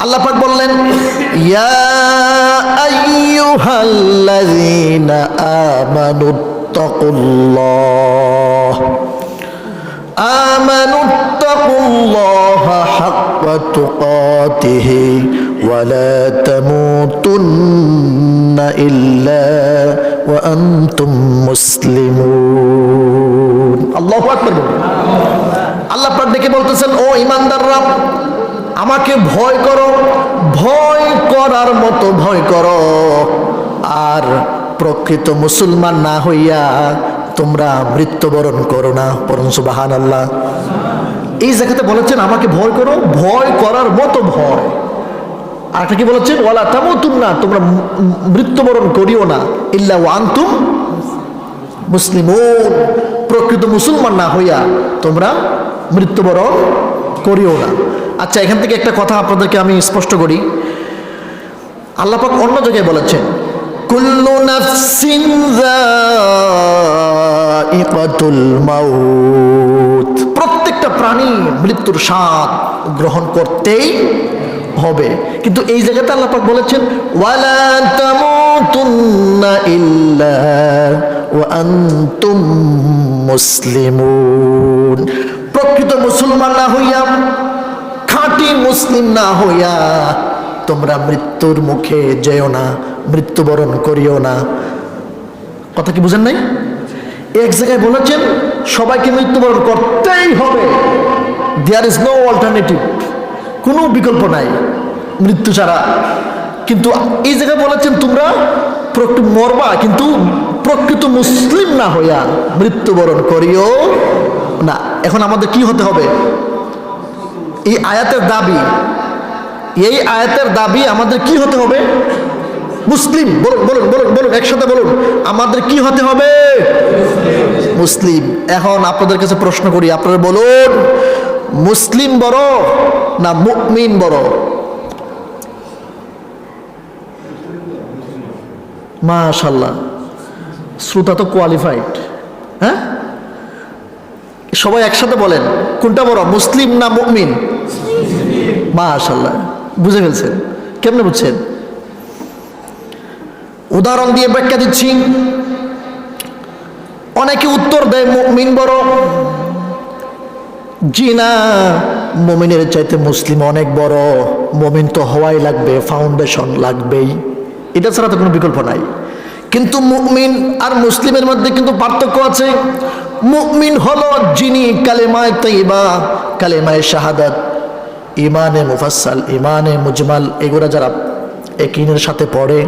আল্লাহ পাক বললেন ইয়া আইয়ুহাল্লাযীনা আমানুত্তাকুল্লাহ آمنوا اتقوا الله حق تقاته ولا تموتن إلا وأنتم مسلمون الله أكبر আল্লাহ পাক ডেকে বলতেছেন ও ইমানদাররা আমাকে ভয় করো, ভয় করার মতো ভয় করো। আর প্রকৃত মুসলমান না হইয়া তোমরা মৃত্যুবরণ করো না, পরম সুবাহান আল্লাহ এই জায়গাতে বলেছেন, আমাকে ভয় করো, ভয় করার মতো ভয়। আর একটা কি বলেছেন? ওয়ালা তামুতুন না তোমরা মৃত্যুবরণ করিও না, ইল্লা ওয়ান্তুম মুসলিম প্রকৃত মুসলমান না হইয়া তোমরা মৃত্যুবরণ করিও না। আচ্ছা এখান থেকে একটা কথা আপনাদেরকে আমি স্পষ্ট করি। আল্লাপাক অন্য জায়গায় বলেছেন, কুল্লু নাফসিন যায়িকাতুল মাউত। প্রত্যেকটা প্রাণী মৃত্যুর স্বাদ গ্রহণ করতেই হবে। কিন্তু এই জায়গাতে আল্লাপাক বলেছেন, ওয়ালা তামুতুন্না ইল্লা ওয়া আনতুম মুসলিমুন। প্রকৃত মুসলমান না হইয়া, খাঁটি মুসলিম না হইয়া, তোমরা মৃত্যুর মুখে যেও না, মৃত্যুবরণ করিও না। কথা কি বুঝেন নাই? এক জায়গায় বলেছেন, সবাইকে মৃত্যুবরণ করতেই হবে। দেয়ার ইজ নো অল্টারনেটিভ কোনো বিকল্প নাই, মৃত্যু ছাড়া। কিন্তু এই জায়গায় বলেছেন, তোমরা প্রকৃত মরবা, কিন্তু প্রকৃত মুসলিম না হইয়া মৃত্যুবরণ করিও না। এখন আমাদের কি হতে হবে? এই আয়াতের দাবি, এই আয়াতের দাবি আমাদের কি হতে হবে? মুসলিম, বলুন বলুন বলুন বলুন, একসাথে বলুন, আমাদের কি হতে হবে? মুসলিম। এখন আপনাদের কাছে প্রশ্ন করি, আপনারা বলুন, মুসলিম বড় না মুমিন বড়? মাশাল্লাহ শ্রোতা তো কোয়ালিফাইড হ্যাঁ? সবাই একসাথে বলেন, কোনটা বড়, মুসলিম না মুমিন? মাশাল্লাহ বুঝে ফেলছেন, কেমনে বুঝছেন? উদাহরণ দিয়ে ব্যাখ্যা দিচ্ছি। অনেকে উত্তর দেয়, মুমিন বড়। জি না মমিনের চাইতে মুসলিম অনেক বড়। মমিন তো হওয়াই লাগবে ফাউন্ডেশন লাগবেই। এটা ছাড়া তো কোনো বিকল্প নাই। কিন্তু মুমিন আর মুসলিমের মধ্যে কিন্তু পার্থক্য আছে। মুমিন হলো যিনি কালেমায় তৈবা কালেমায় শাহাদাত ইমানে মুফাসাল ইমানে মুজমাল, এগুলো যারা একিনের সাথে পড়ে,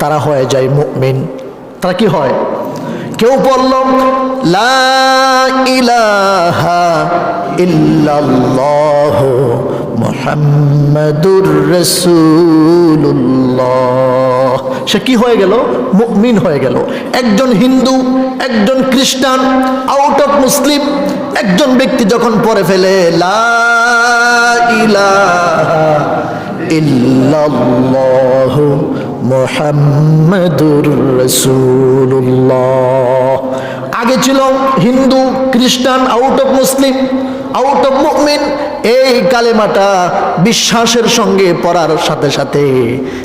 তারা হয়ে যায় মুমিন। তারা কি হয়? কেউ বলল, লা ইলাহা ইল্লাল্লাহ মুহাম্মাদুর রাসূলুল্লাহ। সে কি হয়ে গেল? মুমিন হয়ে গেল। একজন হিন্দু, একজন খ্রিস্টান আউট অফ মুসলিম, একজন ব্যক্তি যখন পরে ফেলে, লা ইল্লাল্লাহ মুহাম্মাদুর রাসূলুল্লাহ। আগে ছিল হিন্দু, খ্রিস্টান আউট অফ মুসলিম আউট অফ মুমিন এই কালেমাটা বিশ্বাসের সঙ্গে পড়ার সাথে সাথে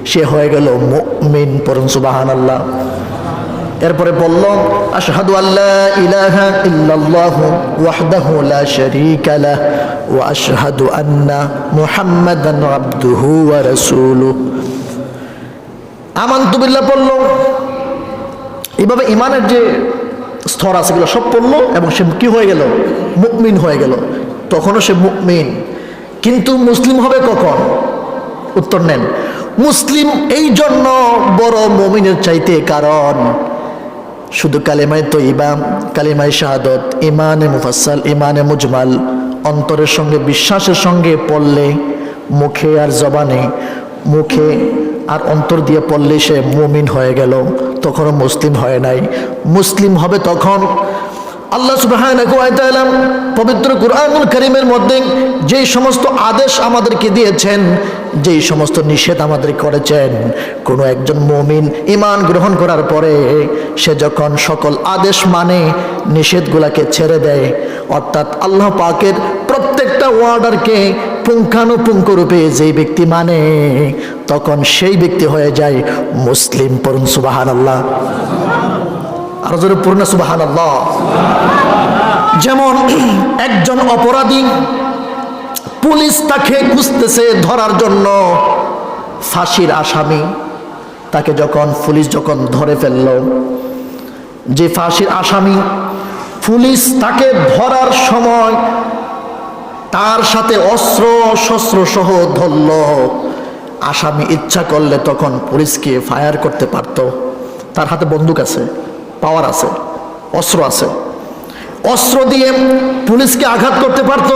সে হয়ে গেল মুমিন পড়ুন, সুবহানাল্লাহ। এরপরে বলল, আশহাদু আল্লাহ ইলাহা ইল্লাল্লাহু ওয়াহদাহু লা শারীকা লাহ ওয়া আশহাদু আন্না মুহাম্মাদান আবদুহু ওয়া রাসূলুহু। আমান্তু বিল্লাহ পড়ল এইভাবে ইমানের যে স্তর আছে, এগুলো সব পড়ল এবং সে কি হয়ে গেল? মুকমিন হয়ে গেল। তখনও সে মুকমিন কিন্তু মুসলিম হবে কখন? উত্তর নেন। মুসলিম এই জন্য বড় মমিনের চাইতে কারণ, শুধু কালেমায় তৈবা কালেমায় শাহাদত, ইমানে মুফাসাল ইমানে মুজমাল, অন্তরের সঙ্গে, বিশ্বাসের সঙ্গে পড়লে মুখে আর জবানে, মুখে আর অন্তর দিয়ে পড়লে সে মুমিন হয়ে গেল। তখনও মুসলিম হয় নাই। মুসলিম হবে তখন আল্লাহ ওয়া পবিত্র কুরআনুল করিমের মধ্যে যেই সমস্ত আদেশ আমাদেরকে দিয়েছেন, যেই সমস্ত নিষেধ আমাদের করেছেন, কোনো একজন মুমিন ঈমান গ্রহণ করার পরে সে যখন সকল আদেশ মানে নিষেধগুলাকে ছেড়ে দেয়, অর্থাৎ আল্লাহ পাকের প্রত্যেকটা ওয়ার্ডারকে পুঙ্খানুপুঙ্খ রূপে যেই ব্যক্তি মানে তখন সেই ব্যক্তি হয়ে যায় মুসলিম পড়ুন সুবাহান আল্লাহ আরও জোরে পূর্ণ সুবাহান আল্লাহ যেমন একজন অপরাধী পুলিশ তাকে খুঁজতেছে ধরার জন্য ফাঁসির আসামি। তাকে যখন পুলিশ যখন ধরে ফেলল, যে ফাঁসির আসামি পুলিশ তাকে ধরার সময় তার সাথে অস্ত্র শস্ত্র সহ ধরল আসামি ইচ্ছা করলে তখন পুলিশকে ফায়ার করতে পারত। তার হাতে বন্দুক আছে পাওয়ার আছে, অস্ত্র আছে। অস্ত্র দিয়ে পুলিশকে আঘাত করতে পারত।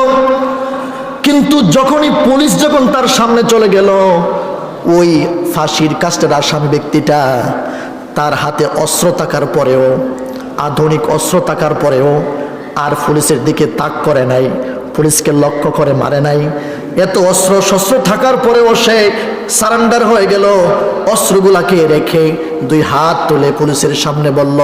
কিন্তু যখনই পুলিশ যখন তার সামনে চলে গেল, ওই ফাঁসির কাস্টের আসামি ব্যক্তিটা তার হাতে অস্ত্র থাকার পরেও, আধুনিক অস্ত্র থাকার পরেও আর পুলিশের দিকে তাক করে নাই। পুলিশকে লক্ষ্য করে মারে নাই। এত অস্ত্র, শস্ত্র থাকার পরেও সে সারান্ডার হয়ে গেল। অস্ত্রগুলাকে রেখে দুই হাত তুলে পুলিশের সামনে বলল,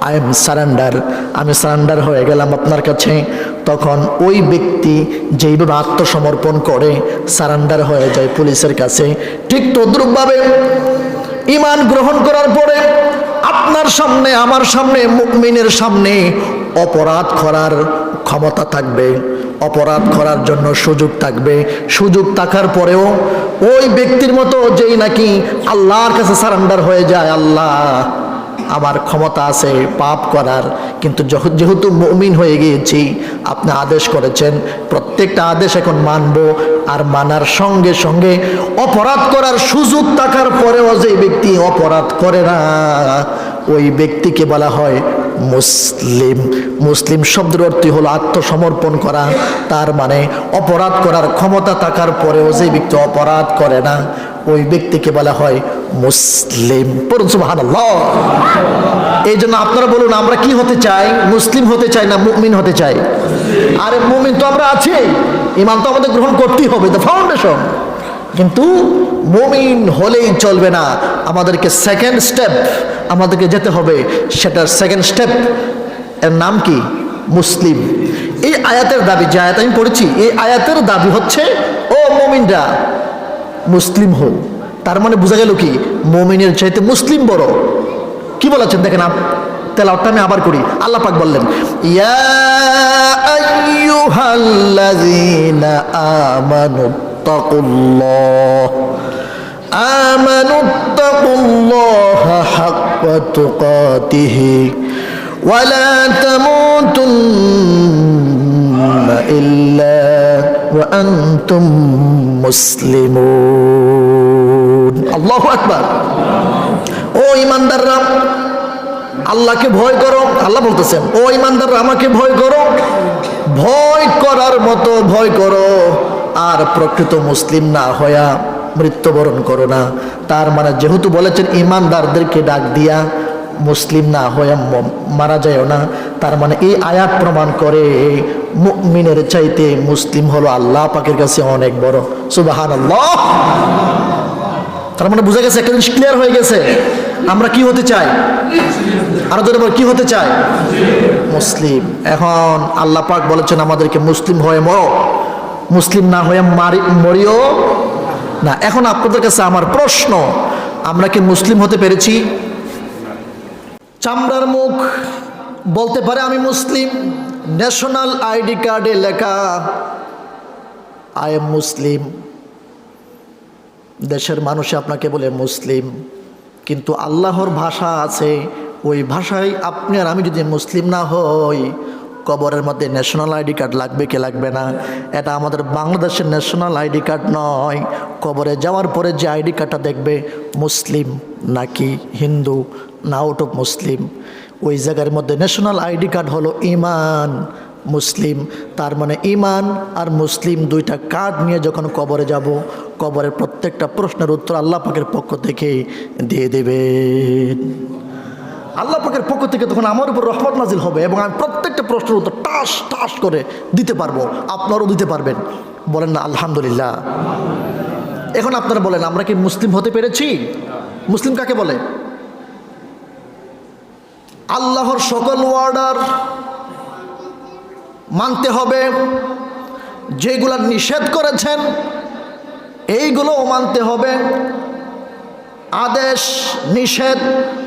আই এম সারেন্ডার। আমি সারান্ডার হয়ে গেলাম আপনার কাছে। তখন ওই ব্যক্তি যেইভাবে আত্মসমর্পণ করে সারেন্ডার হয়ে যায় পুলিশের কাছে। ঠিক তদ্রুপভাবে ইমান গ্রহণ করার পরে আপনার সামনে, আমার সামনে মুকমিনের সামনে অপরাধ করার ক্ষমতা থাকবে। অপরাধ করার জন্য সুযোগ থাকবে। সুযোগ থাকার পরেও ওই ব্যক্তির মতো যেই নাকি আল্লাহর কাছে সারেন্ডার হয়ে যায়, আল্লাহ আমার ক্ষমতা আছে পাপ করার। কিন্তু যেহেতু মমিন হয়ে গিয়েছি, আপনি আদেশ করেছেন, প্রত্যেকটা আদেশ এখন মানব, আর মানার সঙ্গে সঙ্গে অপরাধ করার সুযোগ থাকার পরেও যে ব্যক্তি অপরাধ করে না, ওই ব্যক্তিকে বলা হয় মুসলিম মুসলিম শব্দের অর্থই হলো আত্মসমর্পণ করা। তার মানে অপরাধ করার ক্ষমতা থাকার পরেও যে ব্যক্তি অপরাধ করে না, ওই ব্যক্তিকে বলা হয় মুসলিম। পড়ুন এই জন্য আপনারা বলুন, আমরা কি হতে চাই? মুসলিম হতে চাই না মুমিন হতে চাই? আরে মুমিন তো আমরা আছি। ইমান তো আমাদের গ্রহণ করতেই হবে দ্য ফাউন্ডেশন কিন্তু মুমিন হলেই চলবে না। আমাদেরকে সেকেন্ড স্টেপ আমাদেরকে যেতে হবে। সেটার সেকেন্ড স্টেপ এর নাম কি? মুসলিম। এই আয়াতের দাবি, যে আয়াত আমি পড়েছি, এই আয়াতের দাবি হচ্ছে, ও মুমিনরা, মুসলিম হও। তার মানে বোঝা গেল কি? মমিনের চাইতে মুসলিম বড়। কি বলেছেন দেখেন আপ, তেলাওয়াতটা আমি আবার করি। আল্লাহ পাক বললেন, ইয়া আমানু তাকুল্লাহ আমানু তাকুল্লাহা হাক্কা তুকাতিহি ওয়ালা তামুতুন্না ইল্লা ওয়া আনতুম মুসলিমুন। আল্লাহু আকবার। ও ইমানদাররা, আল্লাহকে ভয় করো, আল্লাহ বলতেছেন, ও ইমানদাররা, আমাকে ভয় করো। ভয় করার মতো ভয় করো, আর প্রকৃত মুসলিম না হইয়া মৃত্যুবরণ করো না। তার মানে যেহেতু বলেছেন ইমানদারদেরকে ডাক দিয়া মুসলিম না হয়ে মারা যায়ও না, তার মানে এই আয়াত প্রমাণ করে মুমিনের চাইতে মুসলিম হলো আল্লাহ পাকের কাছে অনেক বড়। সুবাহান আল্লাহ তার মানে বোঝা গেছে একটা জিনিস ক্লিয়ার হয়ে গেছে। আমরা কি হতে চাই? আরও ধরে কি হতে চাই? মুসলিম। এখন আল্লাহ পাক বলেছেন আমাদেরকে মুসলিম হয়ে মরো। মুসলিম না হয়ে মারি মরিও না, এখন আপনাদের কাছে আমার প্রশ্ন। আমরা কি মুসলিম হতে পেরেছি? চামড়ার মুখ বলতে পারে আমি মুসলিম। ন্যাশনাল আইডি কার্ডে লেখা, আই এম মুসলিম। দেশের মানুষ আপনাকে বলে মুসলিম, কিন্তু আল্লাহর ভাষা আছে। ওই ভাষায় আপনি আর আমি যদি মুসলিম না হই কবরের মধ্যে ন্যাশনাল আইডি কার্ড লাগবে কি লাগবে না? এটা আমাদের বাংলাদেশের ন্যাশনাল আইডি কার্ড নয়। কবরে যাওয়ার পরে যে আইডি কার্ডটা দেখবে, মুসলিম নাকি হিন্দু? না আউট অফ মুসলিম। ওই জায়গার মধ্যে ন্যাশনাল আইডি কার্ড হলো ইমান, মুসলিম। তার মানে ইমান আর মুসলিম দুইটা কার্ড নিয়ে যখন কবরে যাব, কবরের প্রত্যেকটা প্রশ্নের উত্তর আল্লাহ পাকের পক্ষ থেকে দিয়ে দেবেন। আল্লাহ পাকের পক্ষ থেকে তখন আমার উপর রহমত নাজিল হবে এবং আমি প্রত্যেকটা প্রশ্নের উত্তর টাস টাস করে দিতে পারব। আপনারও দিতে পারবেন। বলেন না, আলহামদুলিল্লাহ। এখন আপনারা বলেন, আমরা কি মুসলিম হতে পেরেছি? মুসলিম কাকে বলে? আল্লাহর সকল ওয়ার্ডার মানতে হবে। যেগুলো নিষেধ করেছেন, এইগুলোও মানতে হবে। আদেশ, নিষেধ,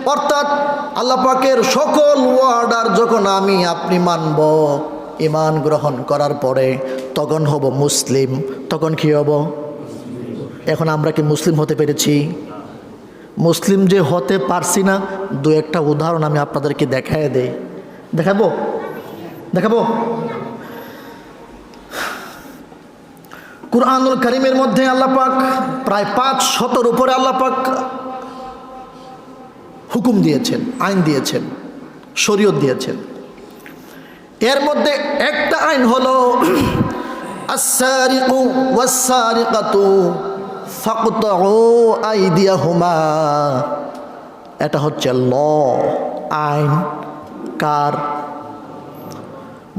অর্থাৎ আল্লাপাকের সকল ওয়ার্ডার যখন আমি, আপনি মানব ইমান গ্রহণ করার পরে তখন হব মুসলিম। তখন কি হব? এখন আমরা কি মুসলিম হতে পেরেছি? মুসলিম যে হতে পারছি না, দু একটা উদাহরণ আমি আপনাদেরকে দেখায় দেই। দেখাবো? দেখাবো? কুরআনুল করিমের মধ্যে আল্লাহ পাক প্রায় পাঁচ শতর উপরে আল্লাপাক হুকুম দিয়েছেন, আইন দিয়েছেন, শরীয়ত দিয়েছেন। এর মধ্যে একটা আইন হলো এটা হচ্ছে ল, আইন, কার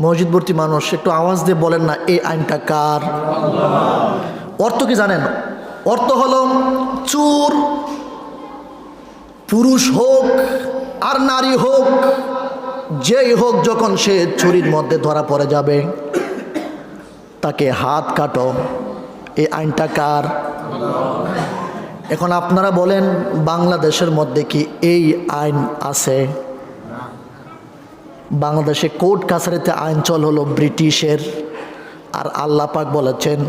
মসজিদবর্তী মানুষ, একটু আওয়াজ দিয়ে বলেন না, এই আইনটা কার? অর্থ কি জানেন? অর্থ হলো চুর, পুরুষ হোক আর নারী হোক, যেই হোক যখন সে চুরির মধ্যে ধরা পড়ে যাবে, তাকে হাত কাটো। এই আইনটা কার? এখন আপনারা বলেন, বাংলাদেশের মধ্যে কি এই আইন আছে? বাংলাদেশে কোর্ট কাছারিতে আইন চল হলো ব্রিটিশের। আর আল্লাহ পাক বলেছেন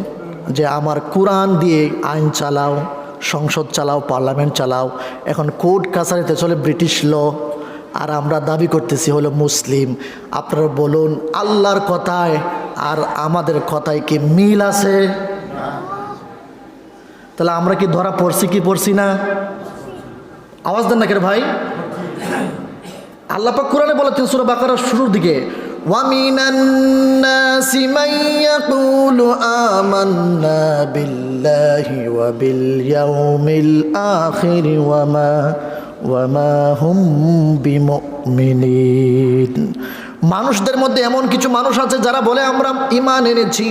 যে, আমার কোরআন দিয়ে আইন চালাও, সংসদ চালাও, পার্লামেন্ট চালাও। এখন কোর্ট কাছারিতে চলে ব্রিটিশ ল। আর আমরা দাবি করতেছি হলো মুসলিম। আপনারা বলুন, আল্লাহর কথায় আর আমাদের কথায় কি মিল আছে? তাহলে আমরা কি ধরা পড়ছি কি পড়ছি না? আওয়াজ দেন না কেন ভাই? আল্লাহ পাক কোরআনে বলেছেন সূরা বাকারার শুরুর দিকে وَمِنَ النَّاسِ مَن يَقُولُ آمَنَّا بِاللَّهِ وَبِالْيَوْمِ الْآخِرِ وَمَا وَمَا هُمْ بِمُؤْمِنِينَ মানুষদের মধ্যে এমন কিছু মানুষ আছে যারা বলে আমরা ইমান এনেছি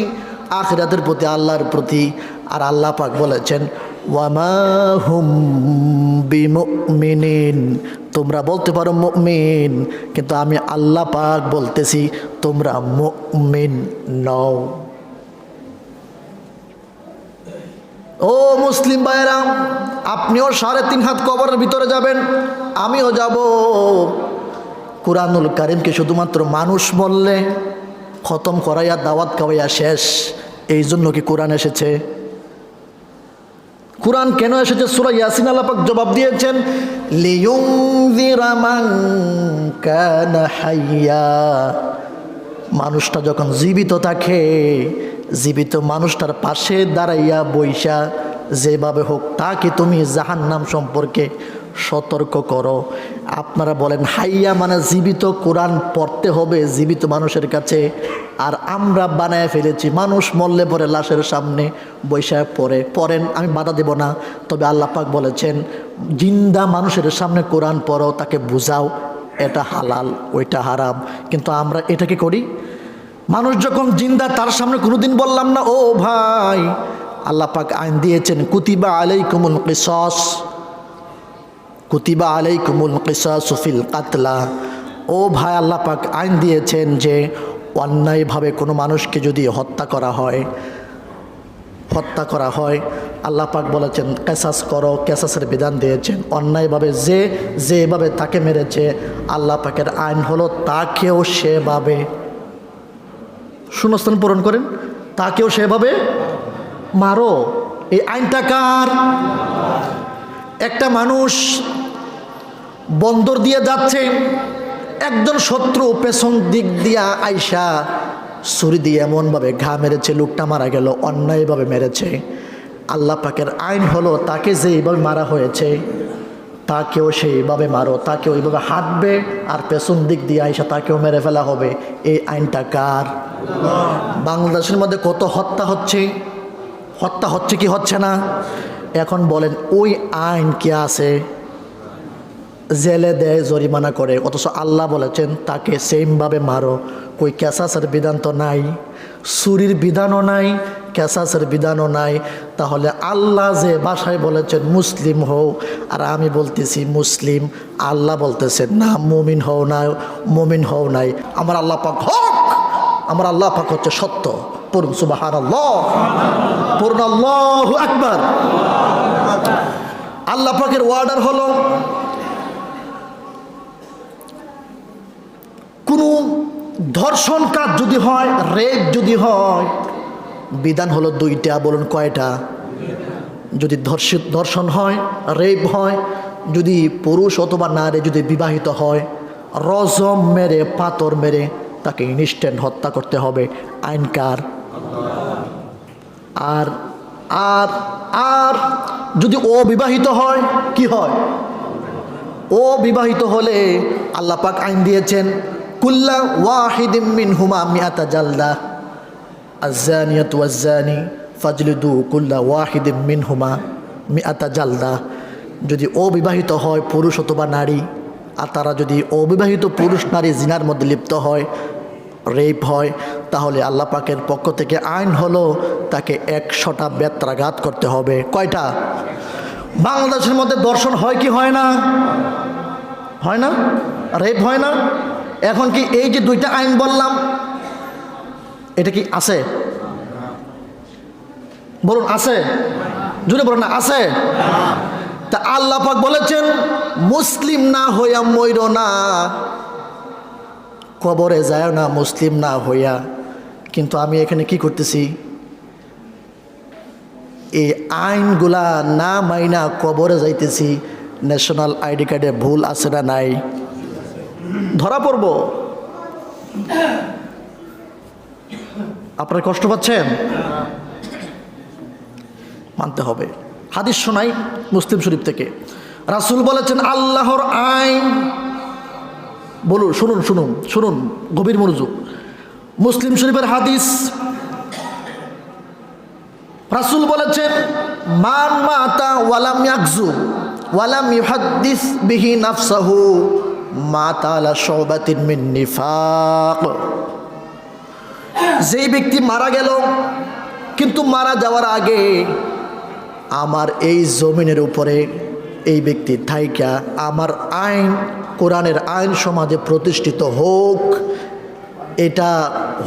আখিরাতের প্রতি আল্লাহর প্রতি আর আল্লাহ পাক বলেছেন ওয়ামা হুম বিমিন তোমরা বলতে পারো মুমিন, কিন্তু আমি আল্লাহ পাক বলতেছি, তোমরা মুমিন নও। ও মুসলিম ভাইয়েরা, আপনিও সাড়ে তিন হাত কবরের ভিতরে যাবেন, আমিও যাব। কুরআনুল কারিমকে শুধুমাত্র মানুষ বললে খতম করাইয়া দাওয়াত খাওয়াইয়া শেষ, এই জন্য কি কোরআন এসেছে? কোরআন কেন এসেছে? সুরা ইয়াসিন আলাপাক জবাব দিয়েছেন মান মানুষটা যখন জীবিত থাকে, জীবিত মানুষটার পাশে দাঁড়াইয়া বৈশা যেভাবে হোক তাকে তুমি জাহান নাম সম্পর্কে সতর্ক করো। আপনারা বলেন, হাইয়া মানে জীবিত কোরআন পড়তে হবে জীবিত মানুষের কাছে। আর আমরা বানায় ফেলেছি, মানুষ মরলে পরে লাশের সামনে বৈশাখ পড়ে। পড়েন, আমি বাধা দেব না। তবে আল্লাহ পাক বলেছেন, জিন্দা মানুষের সামনে কোরআন পড়ো, তাকে বুঝাও, এটা হালাল, ওইটা হারাম। কিন্তু আমরা এটাকে করি? মানুষ যখন জিন্দা, তার সামনে কোনোদিন বললাম না, ও ভাই, আল্লাহ পাক আইন দিয়েছেন, কুতিবা আলাইকুমুল কিসস। কুতিবা আলাইকুমুল কিসাসু ফিল কাতলা। ও ভাই, আল্লাহ পাক আইন দিয়েছেন যে অন্যায়ভাবে কোনো মানুষকে যদি হত্যা করা হয়, হত্যা করা হয়, আল্লাহ পাক বলেছেন ক্যাসাস করো ক্যাসাসের বিধান দিয়েছেন। অন্যায়ভাবে যে যেভাবে তাকে মেরেছে, আল্লাহ পাকের আইন হলো তাকেও সেভাবে। শূন্যস্থান পূরণ করেন, তাকেও সেভাবে মারো। এই আইনটা কার? একটা মানুষ বন্দর দিয়ে যাচ্ছে, একজন শত্রু পেছন দিক দিয়া আইসা ছুরি দিয়ে এমনভাবে ঘা মেরেছে, লোকটা মারা গেল, অন্যায়ভাবে মেরেছে। আল্লাহ পাকের আইন হলো তাকে যে যেইভাবে মারা হয়েছে, তাকেও সেইভাবে মারো তাকে ওইভাবে হাঁটবে আর পেছন দিক দিয়ে আইসা তাকেও মেরে ফেলা হবে। এই আইনটা কার? বাংলাদেশের মধ্যে কত হত্যা হচ্ছে? হত্যা হচ্ছে কি হচ্ছে না? এখন বলেন, ওই আইন কে আছে? জেলে দেয়, জরিমানা করে। অথচ আল্লাহ বলেছেন, তাকে সেমভাবে মারো। কই, ক্যাসাসের বিধান তো নাই সুরির বিধানও নাই, ক্যাসাসের বিধানও নাই। তাহলে আল্লাহ যে বাসায় বলেছেন, মুসলিম হও। আর আমি বলতেছি, মুসলিম। আল্লাহ বলতেছেন, না, মুমিন হও না, মুমিন হও নাই। আমার আল্লাহ পাক হক। আমার আল্লাহ পাক হচ্ছে সত্য। পড়ুন সুবাহান পড়ুন, আল্লাহ আকবার। আল্লাহ পাকের ওয়ার্ডার হলো, কোনো ধর্ষণ কাজ যদি হয় রেপ যদি হয়, বিধান হলো দুইটা, বলুন কয়টা? যদি ধর্ষিত, ধর্ষণ হয় রেপ হয়, যদি পুরুষ অথবা নারী যদি বিবাহিত হয়, রজম মেরে, পাথর মেরে, তাকে ইনস্ট্যান্ট হত্যা করতে হবে। আইনকার আর আর আর যদি অবিবাহিত হয়, কি হয়? ও বিবাহিত হলে আল্লাহ পাক আইন দিয়েছেন, কুল্লা ওয়াহিদিম মিন হুমা মিয়াতা জালদা আজানিয়াত ওয়াজানি ফাজলিদু কুল্লা ওয়াহিদিম মিন হুমা মিয়াতা জালদা। যদি অবিবাহিত হয়, পুরুষ অথবা নারী, আর তারা যদি অবিবাহিত পুরুষ নারী জিনার মধ্যে লিপ্ত হয় রেপ হয়, তাহলে আল্লাহ পাকের পক্ষ থেকে আইন হলো তাকে একশোটা বেত্রাঘাত করতে হবে। কয়টা? বাংলাদেশের মধ্যে দর্শন হয় কি হয় না? হয় না? রেপ হয় না? এখন কি এই যে দুইটা আইন বললাম, এটা কি আছে? বলুন, আছে? জুড়ে বলুন না, আছে? তা আল্লাহ পাক বলেছেন, মুসলিম না হইয়া মইর না। কবরে যায় না, মুসলিম না হইয়া। কিন্তু আমি এখানে কি করতেছি? এই আইনগুলা না মাইনা কবরে যাইতেছি ন্যাশনাল আইডি কার্ডে ভুল আছে না নাই? ধরা পড়ব। আপনারা কষ্ট পাচ্ছেন? মানতে হবে। হাদিস শোনাই মুসলিম শরীফ থেকে। রাসুল বলেছেন, আল্লাহর আইন বলুন, শুনুন শুনুন শুনুন, গভীর মনোযোগ। মুসলিম শরীফের হাদিস, রাসুল বলেছেন, মান মাতা ওয়ালাম ইয়াকজু ওয়ালাম ইউহাদ্দিস বিহি নাফসাহু, মাতা আলা মিন নিফাক। যেই ব্যক্তি মারা গেল, কিন্তু মারা যাওয়ার আগে আমার এই জমিনের উপরে এই ব্যক্তি থাইকা, আমার আইন কোরআনের আইন সমাজে প্রতিষ্ঠিত হোক, এটা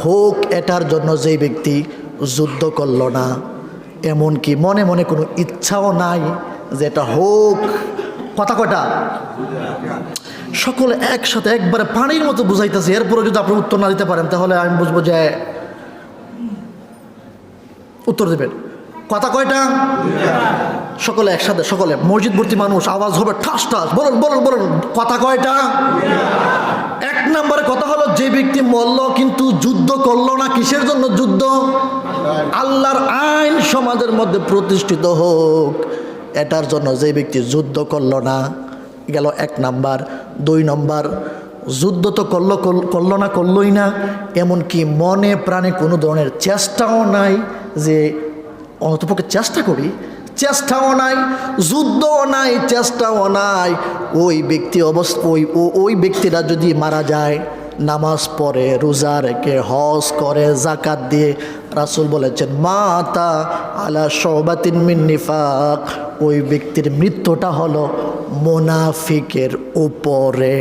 হোক, এটার জন্য যেই ব্যক্তি যুদ্ধ করল না, এমনকি মনে মনে কোনো ইচ্ছাও নাই যে এটা হোক। কথা কটা সকলে একসাথে একবারে পানির মতো বুঝাইতেছে, এরপরে যদি আপনি উত্তর না দিতে পারেন, তাহলে আমি বুঝব যে উত্তর দেবেন। কথা কয়টা? সকলে একসাথে, সকলে। মসজিদ ভর্তি মানুষ, আওয়াজ হবে ঠাস ঠাস। বলুন বলুন বলুন, কথা কয়টা? এক নম্বরে কথা হলো, যে ব্যক্তি মরল কিন্তু যুদ্ধ করল না, কিসের জন্য যুদ্ধ? আল্লাহর আইন সমাজের মধ্যে প্রতিষ্ঠিত হোক, এটার জন্য যে ব্যক্তি যুদ্ধ করল না, গেল এক নাম্বার। দুই নম্বর, যুদ্ধ তো করল করল- না, করলোই না, এমনকি মনে প্রাণে কোনো ধরনের চেষ্টাও নাই যে অন্তপক্ষে চেষ্টা করি, চেষ্টাও নাই, যুদ্ধও নাই, চেষ্টাও নাই। ওই ব্যক্তি অবস্থা ওই ওই ব্যক্তিরা যদি মারা যায়, নামাজ পড়ে, রোজা রেখে, হজ করে জাকাত দিয়ে, রাসুল বলেছেন, মাতা আলা সহবাতিন মিন নিফাক। ওই ব্যক্তির মৃত্যুটা হলো মোনাফিকের উপরে।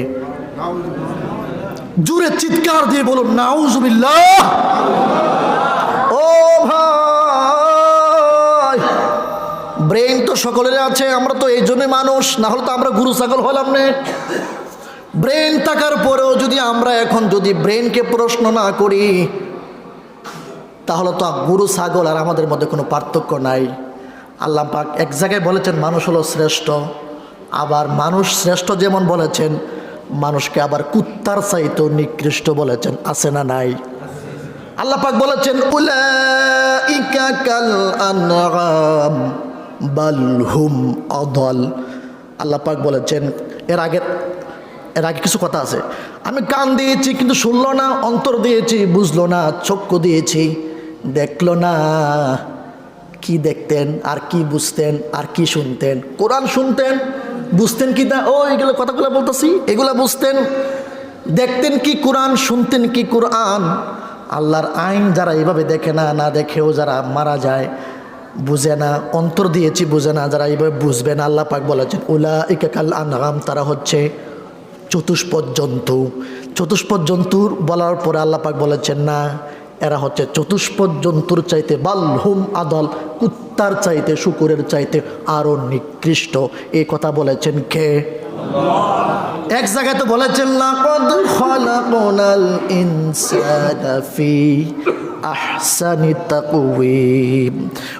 জুড়ে চিৎকার দিয়ে বলুন, নাউজুবিল্লাহ! ও ভাই! ব্রেন তো সকলের আছে, আমরা তো এই জন্যই মানুষ, না হলে তো আমরা গুরু ছাগল হলাম না। ব্রেন থাকার পরেও যদি আমরা এখন যদি ব্রেনকে প্রশ্ন না করি, তাহলে তো গুরু ছাগল আর আমাদের মধ্যে কোনো পার্থক্য নাই। আল্লাহ পাক এক জায়গায় বলেছেন, মানুষ হলো শ্রেষ্ঠ, আবার মানুষ শ্রেষ্ঠ যেমন বলেছেন, মানুষকে আবার কুত্তার চাইতেও নিকৃষ্ট বলেছেন, আছে না নাই? আল্লাহ পাক বলেছেন, উলাইকা কাল আনআম। বাল হুম অদল আল্লাহ পাক বলেছেন, এর আগে এর আগে কিছু কথা আছে। আমি কান দিয়েছি, কিন্তু শুনলো না, অন্তর দিয়েছি, বুঝলো না, চক্ষু দিয়েছি, দেখল না। কি দেখতেন, আর কি বুঝতেন, আর কি শুনতেন? কোরআন শুনতেন, বুঝতেন কি না ও, এগুলো কথাগুলো বলতেছি, এগুলো বুঝতেন। দেখতেন কি কোরআন, শুনতেন কি কোরআন? আল্লাহর আইন যারা এভাবে দেখে না না দেখেও যারা মারা যায় বুঝে না, অন্তর দিয়েছি বুঝে না, যারা এইভাবে বুঝবে না, আল্লাহ পাক বলেছেন উলা ইকাকাল আনগাম তারা হচ্ছে চতুষ্পদ জন্তু চতুষ্পদ জন্তুর বলার পরে আল্লাহ পাক বলেছেন, না, এরা হচ্ছে চতুষ্পদ জন্তুর চাইতে বাল হুম আদল, কুত্তার চাইতে শুকুরের চাইতে আরও নিকৃষ্ট। এই কথা বলেছেন কে? এক জায়গায় তো বলেছেন, লাকদ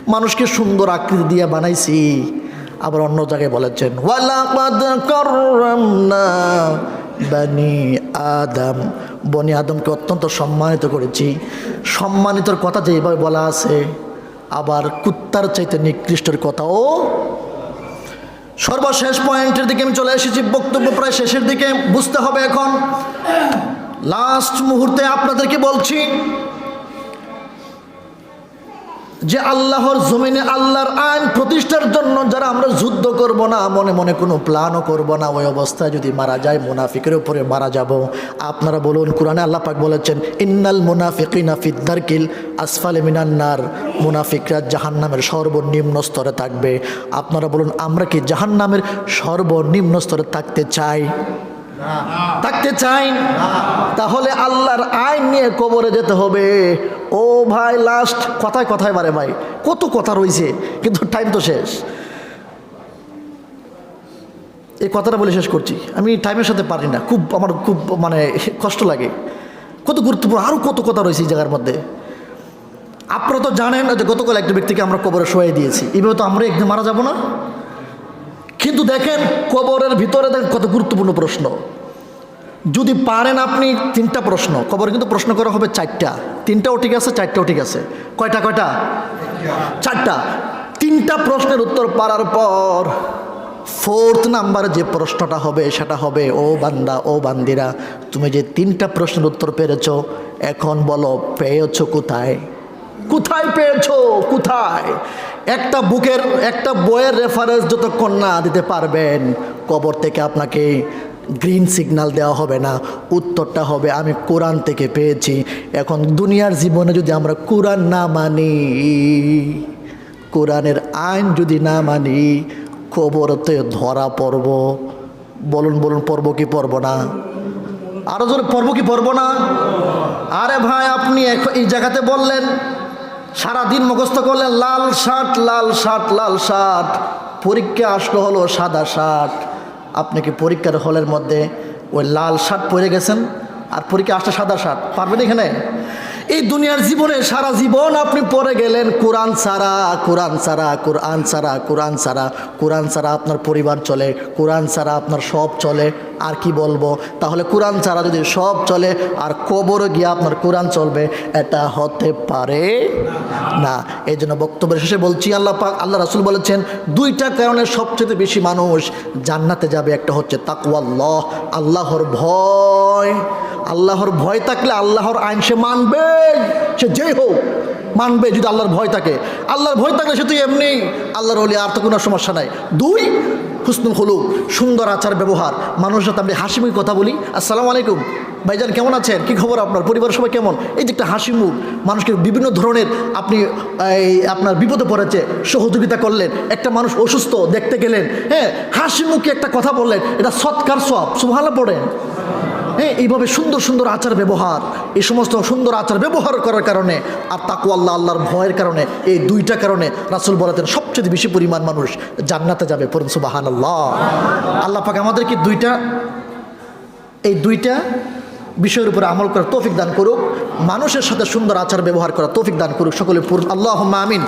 মানুষকে সুন্দর আকৃতি দিয়ে বানাইছি। আবার অন্য জায়গায় বলেছেন, ওয়ালাকাদ আদম। বনি আদমকে অত্যন্ত সম্মানিত করেছি। সম্মানিতর কথা যেভাবে বলা আছে, আবার কুত্তার চাইতে নিকৃষ্টর কথাও। সর্বশেষ পয়েন্টের দিকে আমি চলে এসেছি, বক্তব্য প্রায় শেষের দিকে। বুঝতে হবে এখন। লাস্ট মুহূর্তে আপনাদেরকে বলছি যে আল্লাহর জমিনে আল্লাহর আইন প্রতিষ্ঠার জন্য যারা আমরা যুদ্ধ করব না, মনে মনে কোনো প্ল্যানও করব না, ওই অবস্থায় যদি মারা যায়, মুনাফিকের উপরে মারা যাব। আপনারা বলুন, কোরআনে আল্লাহ পাক বলেছেন, ইন্নাল মুনাফিকিনা ফিদ্দারকিল আসফালে মিনান্নার মুনাফিকরা জাহান্নামের সর্বনিম্ন স্তরে থাকবে। আপনারা বলুন, আমরা কি জাহান্নামের সর্বনিম্ন স্তরে থাকতে চাই? থাকতে চাই তাহলে আল্লাহর আইন নিয়ে কবরে যেতে হবে। ও ভাই লাস্ট কথায় কথায় বারে ভাই, কত কথা রয়েছে কিন্তু টাইম তো শেষ। এই কথাটা বলে শেষ করছি। আমি টাইমের সাথে পারি না, খুব আমার খুব মানে কষ্ট লাগে। কত গুরুত্বপূর্ণ আরও কত কথা রয়েছে এই জায়গার মধ্যে। আপনারা তো জানেন যে গতকাল একটা ব্যক্তিকে আমরা কবরে শোয়াই দিয়েছি। এভাবে তো আমরা একদিন মারা যাব না। কিন্তু দেখেন, কবরের ভিতরে দেখেন কত গুরুত্বপূর্ণ প্রশ্ন। যদি পারেন আপনি তিনটা প্রশ্ন কবরে কিন্তু প্রশ্ন করা হবে চারটা। তিনটাও ঠিক আছে, চারটাও ঠিক আছে। কয়টা কয়টা? চারটা। তিনটা প্রশ্নের উত্তর পারার পর ফোর্থ নাম্বার যে প্রশ্নটা হবে, সেটা হবে, ও বান্দা, ও বান্দিরা, তুমি যে তিনটা প্রশ্নের উত্তর পেরেছ, এখন বলো, পেয়েছ কোথায়? কোথায় পেয়েছ? কোথায়? একটা বুকের, একটা বইয়ের রেফারেন্স যতক্ষণ না দিতে পারবেন, কবর থেকে আপনাকে গ্রিন সিগন্যাল দেওয়া হবে না, উত্তরটা হবে আমি কোরআন থেকে পেয়েছি। এখন দুনিয়ার জীবনে যদি আমরা কোরআন না মানি, কোরআনের আইন যদি না মানি, কবরতে ধরা পড়ব। বলুন বলুন পর্ব কি পড়ব না? আরও জোরে পর্ব কি পড়ব না? আরে ভাই, আপনি এই জায়গাতে বললেন, সারাদিন মুখস্থ করলেন, লাল শার্ট লাল শার্ট লাল শার্ট। পরীক্ষা আসলো হলো সাদা শার্ট। আপনি কি পরীক্ষার হলের মধ্যে ওই লাল শার্ট পরে গেছেন? আর পরীক্ষা আসতে সাদা শার্ট, পারবেন এখানে? এই দুনিয়ার জীবনে সারা জীবন আপনি পড়ে গেলেন, কোরআন ছাড়া কোরআন ছাড়া কোরআন ছাড়া কোরআন ছাড়া কোরআন ছাড়া আপনার পরিবার চলে, কোরআন ছাড়া আপনার সব চলে, আর কি বলব? তাহলে কোরআন ছাড়া যদি সব চলে, আর কবরে গিয়ে আপনার কোরআন চলবে, এটা হতে পারে না। এই জন্য বক্তব্যের শেষে বলছি, আল্লাহ পাক, আল্লাহ রাসুল বলেছেন, দুইটা কারণে সবচেয়ে বেশি মানুষ জান্নাতে যাবে, একটা হচ্ছে তাকুয়াল্লাহ আল্লাহর ভয়। আল্লাহর ভয় থাকলে আল্লাহর আইন সে মানবে, সে যেই হোক, মানবে যদি আল্লাহর ভয় থাকে। আল্লাহর ভয় থাকলে সে তো এমনি আল্লাহর হলে আর তো কোনো সমস্যা নাই। দুই, হুসনুল হলুক সুন্দর আচার, ব্যবহার। মানুষের সাথে আমি হাসি মুখে কথা বলি। আসসালামু আলাইকুম। ভাইজান, কেমন আছেন? কি খবর আপনার? পরিবারের সবাই কেমন? এই যে একটা হাসি মুখ, মানুষকে বিভিন্ন ধরনের আপনি, এই, আপনার বিপদে পড়েছে, সহযোগিতা করলেন, একটা মানুষ অসুস্থ দেখতে গেলেন হ্যাঁ হাসি মুখে একটা কথা বললেন, এটা সৎকার সব সুভালো পড়েন। হ্যাঁ এইভাবে সুন্দর সুন্দর আচার ব্যবহার, এই সমস্ত সুন্দর আচার ব্যবহার করার কারণে আর তাকু আল্লাহ আল্লাহর ভয়ের কারণে, এই দুইটা কারণে রাসুল বলেছেন, সবচেয়ে বেশি পরিমাণ মানুষ জান্নাতে যাবে পরম সুবাহান আল্লাহ আল্লাহ পাক আমাদেরকে দুইটা, এই দুইটা বিষয়ের উপরে আমল করার তৌফিক দান করুক, মানুষের সাথে সুন্দর আচার ব্যবহার করার তৌফিক দান করুক, সকলে আল্লাহ আমিন।